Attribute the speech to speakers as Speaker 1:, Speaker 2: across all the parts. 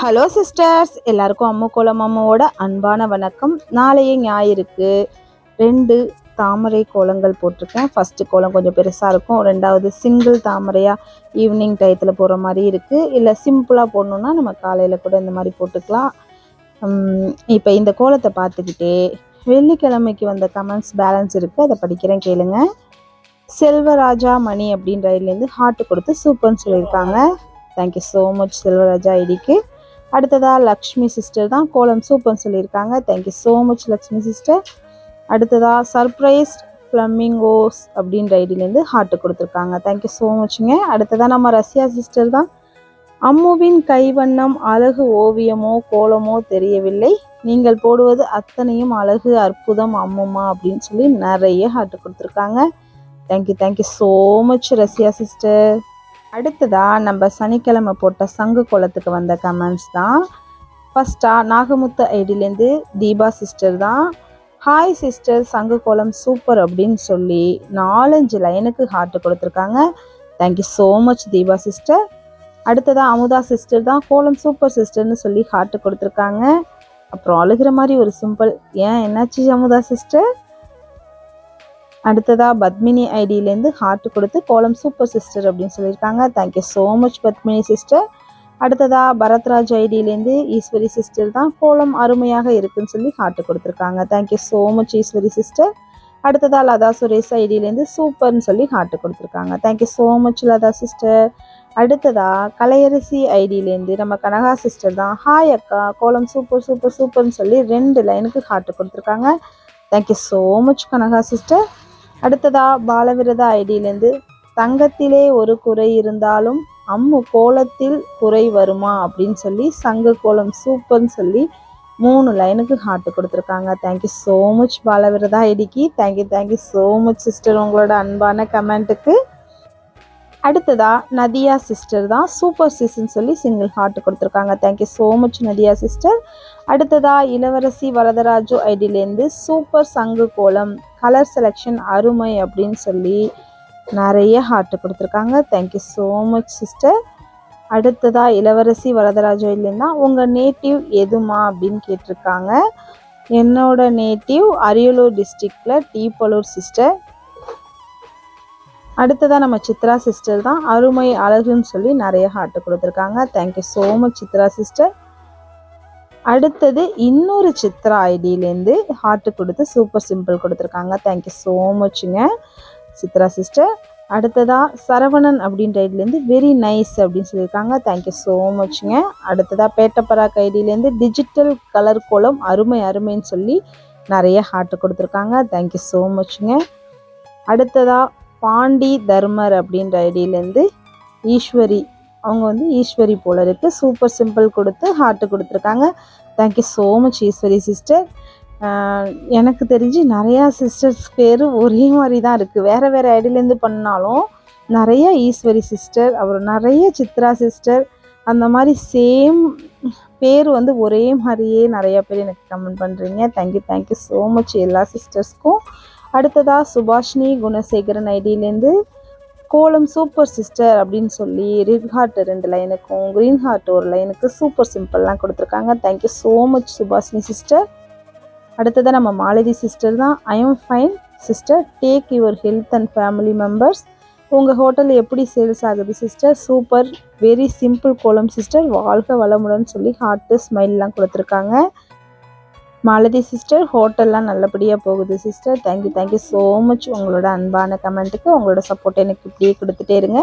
Speaker 1: Hello sisters எல்லாருக்கும் அம்மு கோலம் அம்மாவோட அன்பான வணக்கம். நாளைய ஞாயிறுக்கு ரெண்டு தாமரை கோலங்கள் போட்டிருக்கேன். ஃபஸ்ட்டு கோலம் கொஞ்சம் பெருசாக இருக்கும். ரெண்டாவது சிங்கிள் தாமரையாக ஈவினிங் டயத்தில் போகிற மாதிரி இருக்குது இல்லை சிம்பிளாக போடணுன்னா நம்ம காலையில் கூட இந்த மாதிரி போட்டுக்கலாம். இப்போ இந்த கோலத்தை பார்த்துக்கிட்டே வெள்ளிக்கிழமைக்கு வந்த கமெண்ட்ஸ் பேலன்ஸ் இருக்குது அதை படிக்கிறேன் கேளுங்க. செல்வராஜா மணி அப்படின்ற இதுலேருந்து ஹார்ட் கொடுத்து சூப்பர்னு சொல்லியிருக்காங்க. தேங்க்யூ ஸோ மச் செல்வராஜா ஐடிக்கு. அடுத்ததாக லக்ஷ்மி சிஸ்டர் தான் கோலம் சூப்பர்னு சொல்லியிருக்காங்க. Thank you so much Lakshmi sister அடுத்ததாக சர்ப்ரைஸ் ஃப்ளம்மிங்கோஸ் அப்படின்ற ஐடியிலேருந்து ஹார்ட்டு கொடுத்துருக்காங்க. தேங்க்யூ ஸோ மச்ங்க அடுத்ததாக நம்ம ரஷ்யா சிஸ்டர் தான். அம்முவின் கைவண்ணம் அழகு ஓவியமோ கோலமோ தெரியவில்லை. நீங்கள் போடுவது அத்தனையும் அழகு அற்புதம் அம்முமா அப்படின்னு சொல்லி நிறைய ஹார்ட்டு கொடுத்துருக்காங்க. Thank you thank you so much Rashya sister அடுத்ததாக நம்ம சனிக்கிழமை போட்ட சங்கு குளத்துக்கு வந்த கமெண்ட்ஸ் தான். ஃபஸ்ட்டாக நாகமுத்து ஐடியிலேருந்து தீபா சிஸ்டர் தான். ஹாய் சிஸ்டர் சங்கு கோலம் சூப்பர் அப்படின்னு சொல்லி நாலஞ்சு லைனுக்கு ஹார்ட்டு கொடுத்துருக்காங்க. Thank you so much Deepa sister அடுத்ததாக அமுதா சிஸ்டர் தான். கோலம் சூப்பர் சிஸ்டர்னு சொல்லி ஹார்ட்டு கொடுத்துருக்காங்க. அப்புறம் அழுகிற மாதிரி ஒரு சிம்பிள் ஏன் என்னாச்சு அமுதா சிஸ்டர் அடுத்ததாக பத்மினி ஐடியிலேருந்து ஹார்ட் கொடுத்து கோலம் சூப்பர் சிஸ்டர் அப்படின்னு சொல்லியிருக்காங்க. Thank you so much Padmini sister அடுத்ததாக பரத்ராஜ் ஐடியிலேருந்து ஈஸ்வரி சிஸ்டர் தான் கோலம் அருமையாக இருக்குன்னு சொல்லி ஹார்ட் கொடுத்துருக்காங்க. Thank you so much Eswari sister அடுத்ததாக லதா சுரேஷ் ஐடியிலேருந்து சூப்பர்னு சொல்லி ஹார்ட் கொடுத்துருக்காங்க. Thank you so much Latha sister அடுத்ததாக கலையரசி ஐடியிலேருந்து நம்ம கனகா சிஸ்டர் தான் ஹாய் அக்கா கோலம் சூப்பர் சூப்பர் சூப்பர்னு சொல்லி ரெண்டு லைனுக்கு ஹார்ட் கொடுத்துருக்காங்க. Thank you so much Kanaga sister அடுத்ததாக பாலவிரதா ஐடியிலேருந்து தங்கத்திலே ஒரு குறை இருந்தாலும் அம்மு கோலத்தில் குறை வருமா? அப்படின்னு சொல்லி சங்க கோலம் சூப்பர்னு சொல்லி மூணு லைனுக்கு ஹார்ட் கொடுத்துருக்காங்க. தேங்க்யூ ஸோ மச் பாலவிரதா ஐடிக்கு. Thank you thank you so much sister உங்களோட அன்பான கமெண்ட்டுக்கு. அடுத்ததா நதியா சிஸ்டர் தான் சூப்பர் சிஸ்ன்னு சொல்லி சிங்கிள் ஹார்ட் கொடுத்துருக்காங்க. Thank you so much Nadhiya sister அடுத்ததா இளவரசி வரதராஜு ஐடியிலேருந்து சூப்பர் சங்கு கோலம் கலர் செலெக்ஷன் அருமை அப்படின்னு சொல்லி நிறைய ஹார்ட் கொடுத்துருக்காங்க. தேங்க்யூ ஸோ மச் சிஸ்டர் அடுத்ததா இளவரசி வரதராஜு இல்லைன்னா உங்கள் நேட்டிவ் எதுமா அப்படின்னு கேட்டிருக்காங்க. என்னோட நேட்டிவ் அரியலூர் டிஸ்ட்ரிக்டில் டீப்பலூர் சிஸ்டர் அடுத்ததாக நம்ம சித்ரா சிஸ்டர் தான். அருமை அழகுன்னு சொல்லி நிறைய ஹார்ட் கொடுத்துருக்காங்க. Thank you so much Chitra sister அடுத்தது இன்னொரு சித்ரா ஐடியிலேருந்து ஹார்ட் கொடுத்து சூப்பர் சிம்பிள் கொடுத்துருக்காங்க. தேங்க்யூ ஸோ மச்சுங்க சித்ரா சிஸ்டர் அடுத்ததாக சரவணன் அப்படின்ற ஐடியிலேருந்து வெரி நைஸ் அப்படின்னு சொல்லியிருக்காங்க. தேங்க்யூ ஸோ மச்சுங்க அடுத்ததாக பேட்டப்பராக் ஐடியிலேருந்து டிஜிட்டல் கலர் கோலம் அருமை அருமைன்னு சொல்லி நிறைய ஹார்ட் கொடுத்துருக்காங்க. தேங்க்யூ ஸோ மச்சுங்க அடுத்ததாக பாண்டி தர்மர் அப்படின்ற ஐடியிலேருந்து ஈஸ்வரி அவங்க வந்து ஈஸ்வரி போல இருக்குது சூப்பர் சிம்பிள் கொடுத்து ஹார்ட்டு கொடுத்துருக்காங்க. Thank you so much Eswari sister எனக்கு தெரிஞ்சு நிறையா சிஸ்டர்ஸ் பேர் ஒரே மாதிரி தான் இருக்குது வேறு வேறு ஐடியிலேருந்து பண்ணாலும் நிறைய ஈஸ்வரி சிஸ்டர் அப்புறம் நிறைய சித்ரா சிஸ்டர் அந்த மாதிரி சேம் பேர் வந்து ஒரே மாதிரியே நிறையா பேர் எனக்கு கமெண்ட் பண்ணுறீங்க தேங்க்யூ தேங்க்யூ ஸோ மச் எல்லா சிஸ்டர்ஸ்க்கும் அடுத்ததாக சுபாஷினி குணசேகரன் ஐடியிலேருந்து கோலம் சூப்பர் சிஸ்டர் அப்படின்னு சொல்லி ரெட் ஹார்ட் ரெண்டு லைனுக்கும் க்ரீன் ஹார்ட் ஒரு லைனுக்கு சூப்பர் சிம்பிள்லாம் கொடுத்துருக்காங்க. Thank you so much Subhashini sister. அடுத்ததாக நம்ம மாலதி சிஸ்டர் தான். I am fine sister take your health and family members உங்கள் ஹோட்டல் எப்படி சேல்ஸ் ஆகுது சிஸ்டர்? சூப்பர் வெரி சிம்பிள் கோலம் சிஸ்டர். வாழ்க வளமுடன் சொல்லி ஹார்ட்டு ஸ்மைல்லாம் கொடுத்துருக்காங்க. மாலதி சிஸ்டர் ஹோட்டல்லாம் நல்லபடியாக போகுது sister. Thank you thank you so much உங்களோட அன்பான கமெண்ட்டுக்கு உங்களோட சப்போர்ட் எனக்கு இப்படியே கொடுத்துட்டே இருங்க.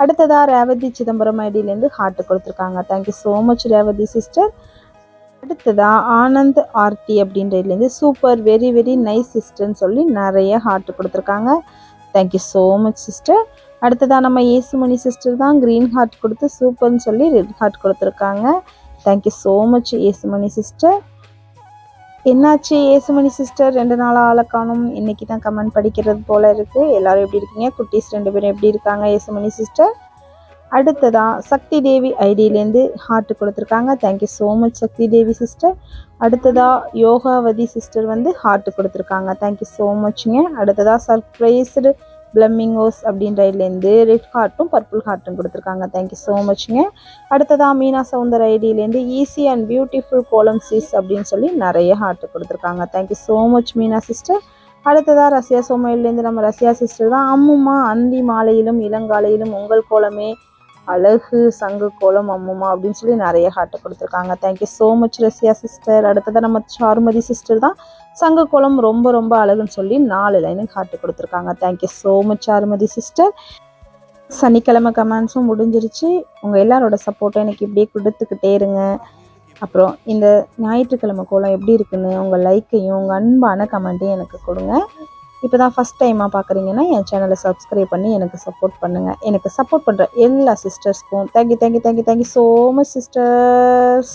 Speaker 1: அடுத்ததாக ரேவதி சிதம்பரம் ஐடியிலேருந்து ஹார்ட்டு கொடுத்துருக்காங்க. Thank you so much Revathi sister. அடுத்ததாக ஆனந்த் ஆர்த்தி அப்படின்றதுலேருந்து சூப்பர் வெரி வெரி நைஸ் சிஸ்டர்னு சொல்லி நிறைய ஹார்ட் கொடுத்துருக்காங்க. தேங்க்யூ ஸோ மச் சிஸ்டர் அடுத்ததாக நம்ம ஏசுமணி சிஸ்டர் தான் க்ரீன் ஹார்ட் கொடுத்து சூப்பர்னு சொல்லி ரெட் ஹார்ட் கொடுத்துருக்காங்க. Thank you so much Yesumani sister என்னாச்சு? ஏசுமணி சிஸ்டர் ரெண்டு நாளாக ஆளை காணும். இன்றைக்கி தான் கமெண்ட் படிக்கிறது போல் இருக்குது எல்லோரும் எப்படி இருக்கீங்க? குட்டீஸ் ரெண்டு பேரும் எப்படி இருக்காங்க? ஏசுமணி சிஸ்டர் அடுத்ததான் சக்தி தேவி ஐடியிலேருந்து ஹார்ட் கொடுத்துருக்காங்க. Thank you so much Sakthi Devi sister அடுத்ததாக யோகாவதி சிஸ்டர் வந்து ஹார்ட் கொடுத்துருக்காங்க. தேங்க்யூ ஸோ மச்ங்க அடுத்ததாக சர்ப்ரைஸ்டு பிளம்மிங்கோஸ் அப்படின்ற இதுலேருந்து ரெட் ஹார்ட்டும் பர்பிள் ஹார்ட்டும் கொடுத்துருக்காங்க தேங்க்யூ ஸோ மச்ங்க அடுத்ததாக மீனா சவுந்தர் ஐடியிலேருந்து ஈஸி அண்ட் பியூட்டிஃபுல் கோலம் சீஸ் அப்படின்னு சொல்லி நிறைய ஹார்ட் கொடுத்துருக்காங்க. Thank you so much Meena sister அடுத்ததாக ரஷ்யா சோமையிலேருந்து நம்ம ரஷ்யா சிஸ்டர் தான். அம்முமா அந்தி மாலையிலும் இளங்காலையிலும் உங்கள் கோலமே. அழகு சங்கு கோலம் அம்முமா அப்படின்னு சொல்லி நிறைய ஹார்ட்டை கொடுத்துருக்காங்க. Thank you so much Rasiya sister அடுத்தது நம்ம சாருமதி சிஸ்டர் தான். சங்க கோலம் ரொம்ப ரொம்ப அழகுன்னு சொல்லி நாலு லைனுக்கு ஹார்ட் கொடுத்துருக்காங்க. Thank you so much Charumathi sister சனிக்கிழமை கமெண்ட்ஸும் முடிஞ்சிருச்சு. உங்கள் எல்லாரோட சப்போர்ட்டும் எனக்கு இப்படியே கொடுத்துக்கிட்டே இருங்க. அப்புறம் இந்த ஞாயிற்றுக்கிழமை கோலம் எப்படி இருக்குன்னு உங்கள் லைக்கையும் உங்கள் அன்பான கமெண்ட்டையும் எனக்கு கொடுங்க. இப்போ தான் ஃபஸ்ட் டைமாக பார்க்குறீங்கன்னா என் சேனலை சப்ஸ்கிரைப் பண்ணி எனக்கு சப்போர்ட் பண்ணுங்கள் எனக்கு சப்போர்ட் பண்ணுற எல்லா சிஸ்டர்ஸ்க்கும் thank you thank you thank you thank you so much sisters